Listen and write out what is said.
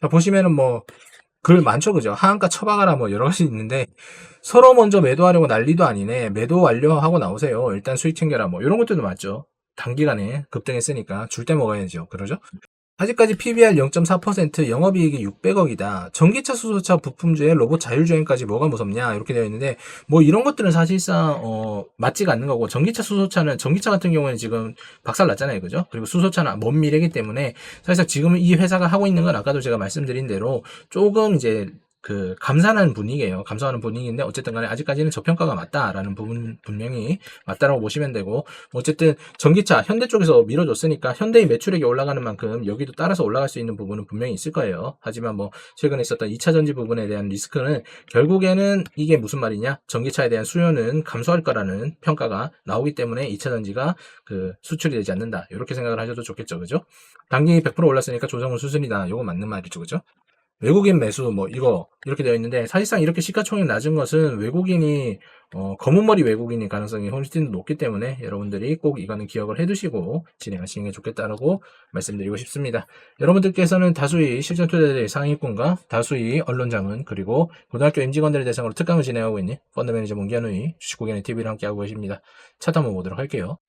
자, 보시면은 뭐, 글 많죠, 그죠? 하한가 처박아라 뭐 여러 가지 있는데, 서로 먼저 매도하려고 난리도 아니네. 매도 완료하고 나오세요. 일단 수익 챙겨라 뭐, 이런 것들도 맞죠. 단기간에 급등했으니까 줄 때 먹어야죠. 그러죠? 아직까지 PBR 0.4% 영업이익이 600억이다. 전기차, 수소차, 부품주에 로봇 자율주행까지 뭐가 무섭냐 이렇게 되어 있는데 뭐 이런 것들은 사실상 어, 맞지가 않는 거고 전기차, 수소차는 전기차 같은 경우에는 지금 박살 났잖아요, 그죠? 그리고 수소차는 먼 미래이기 때문에 사실상 지금 이 회사가 하고 있는 건 아까도 제가 말씀드린 대로 조금 이제 그 감산하는 분위기예요. 감소하는 분위기인데 어쨌든 간에 아직까지는 저평가가 맞다라는 부분 분명히 맞다라고 보시면 되고 어쨌든 전기차 현대 쪽에서 밀어줬으니까 현대의 매출액이 올라가는 만큼 여기도 따라서 올라갈 수 있는 부분은 분명히 있을 거예요. 하지만 뭐 최근에 있었던 2차 전지 부분에 대한 리스크는 결국에는 이게 무슨 말이냐? 전기차에 대한 수요는 감소할 거라는 평가가 나오기 때문에 2차 전지가 그 수출이 되지 않는다. 이렇게 생각을 하셔도 좋겠죠. 그죠? 단기 100% 올랐으니까 조정은 수순이다. 요거 맞는 말이죠. 그죠? 외국인 매수 뭐 이거 이렇게 되어 있는데 사실상 이렇게 시가총액 낮은 것은 외국인이 어, 검은 머리 외국인일 가능성이 훨씬 높기 때문에 여러분들이 꼭 이거는 기억을 해두시고 진행하시는 게 좋겠다라고 말씀드리고 싶습니다. 여러분들께서는 다수의 실전 투자자의 상위권과 다수의 언론장은 그리고 고등학교 임직원들을 대상으로 특강을 진행하고 있는 펀드 매니저 문기현의 주식고객의 TV를 함께하고 계십니다. 차트 한번 보도록 할게요.